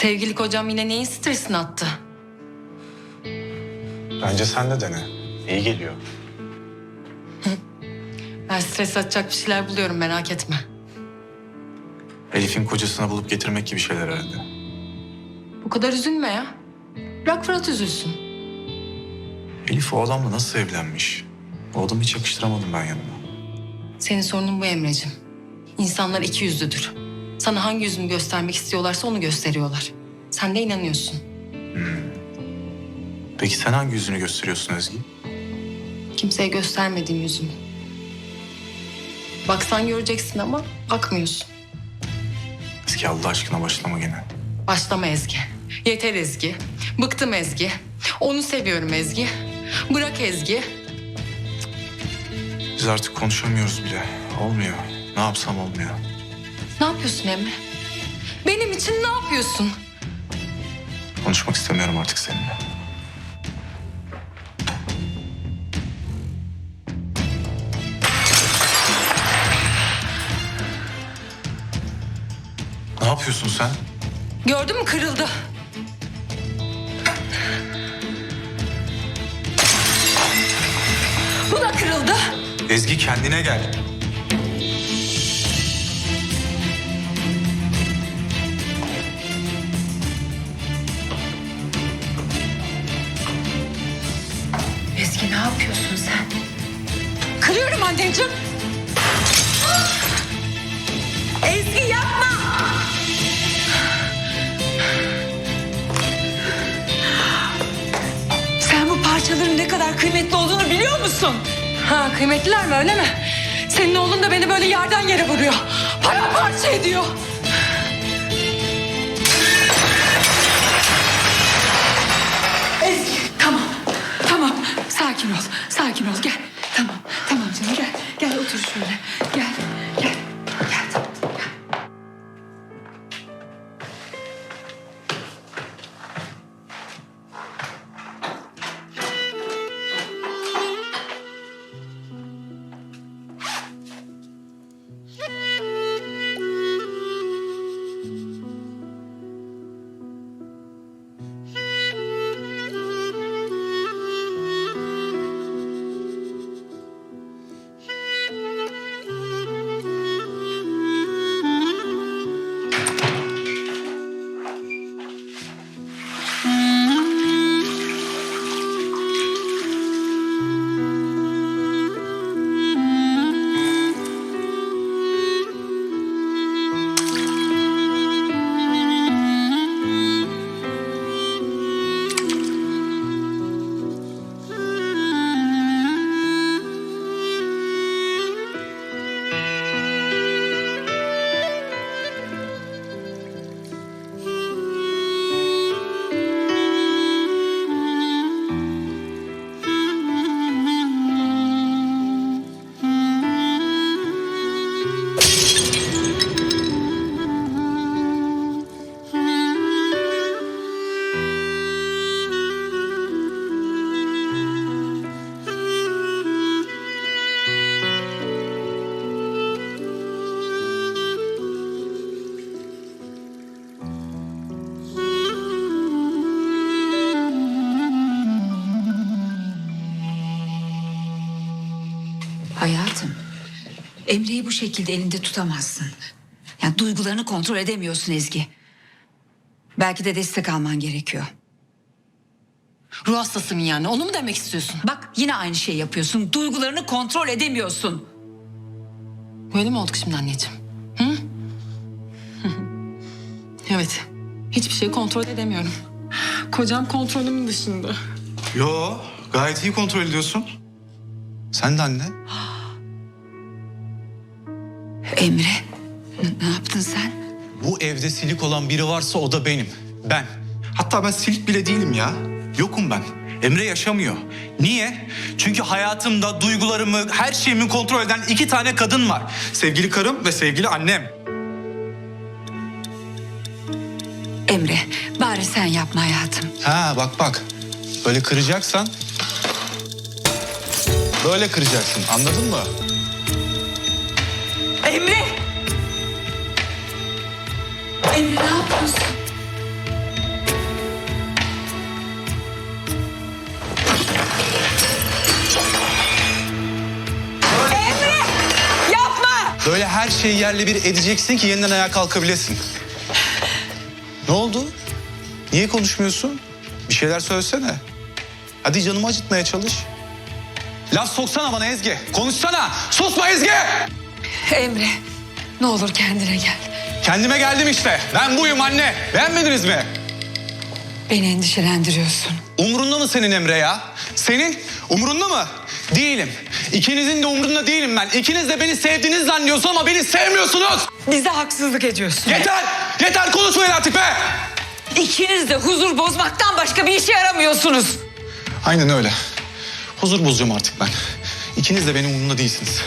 Sevgili kocam yine neyin stresini attı? Bence sen de dene. İyi geliyor. Ben stres atacak bir şeyler buluyorum merak etme. Elif'in kocasına bulup getirmek gibi şeyler herhalde. Bu kadar üzülme ya. Bırak Fırat üzülsün. Elif o adamla nasıl evlenmiş? O adamı hiç yakıştıramadım ben yanıma. Senin sorunun bu Emre'cim. İnsanlar iki yüzlüdür. Sana hangi yüzünü göstermek istiyorlarsa onu gösteriyorlar. Sen de inanıyorsun. Peki sen hangi yüzünü gösteriyorsun Ezgi? Kimseye göstermediğim yüzümü. Baksan göreceksin ama bakmıyorsun. Ezgi Allah aşkına başlama gene. Başlama Ezgi. Yeter Ezgi. Bıktım Ezgi. Onu seviyorum Ezgi. Bırak Ezgi. Biz artık konuşamıyoruz bile. Olmuyor. Ne yapsam olmuyor. Ne yapıyorsun Emre? Benim için ne yapıyorsun? Konuşmak istemiyorum artık seninle. Ne yapıyorsun sen? Gördün mü kırıldı. Bu da kırıldı. Ezgi kendine gel. Anneciğim. Ezgi yapma. Sen bu parçaların ne kadar kıymetli olduğunu biliyor musun? Ha kıymetliler mi öyle mi? Senin oğlun da beni böyle yerden yere vuruyor. Paramparça ediyor. Ezgi tamam tamam sakin ol sakin ol gel. Tamam tamam canım gel gel otur şöyle Hayatım, Emre'yi bu şekilde elinde tutamazsın. Yani duygularını kontrol edemiyorsun Ezgi. Belki de destek alman gerekiyor. Ruh hastası mı yani? Onu mu demek istiyorsun? Bak yine aynı şeyi yapıyorsun. Duygularını kontrol edemiyorsun. Böyle mi olduk şimdi anneciğim? Hı? evet. Hiçbir şeyi kontrol edemiyorum. Kocam kontrolümün dışında. Yo, gayet iyi kontrol ediyorsun. Sen de anne. Emre, ne yaptın sen? Bu evde silik olan biri varsa o da benim. Ben. Hatta ben silik bile değilim ya. Yokum ben. Emre yaşamıyor. Niye? Çünkü hayatımda duygularımı, her şeyimi kontrol eden iki tane kadın var. Sevgili karım ve sevgili annem. Emre, bari sen yapma hayatım. Ha bak bak. Böyle kıracaksan... Böyle kıracaksın anladın mı? Emre! Emre ne yapıyorsun? Yapma! Böyle her şeyi yerle bir edeceksin ki yeniden ayağa kalkabilesin. Ne oldu? Niye konuşmuyorsun? Bir şeyler söylesene. Hadi canımı acıtmaya çalış. Laf soksana bana Ezgi. Konuşsana. Susma Ezgi! Emre ne olur kendine gel. Kendime geldim işte. Ben buyum anne. Beğenmediniz mi? Beni endişelendiriyorsun. Umrunda mı senin Emre ya? Senin umrunda mı? Değilim. İkinizin de umrunda değilim ben. İkiniz de beni sevdiğinizi zannediyorsunuz ama beni sevmiyorsunuz. Bize haksızlık ediyorsun. Yeter! Yeter konuşmayın artık be! İkiniz de huzur bozmaktan başka bir işe yaramıyorsunuz. Aynen öyle. Huzur bozacağım artık ben. İkiniz de benim umurumda değilsiniz.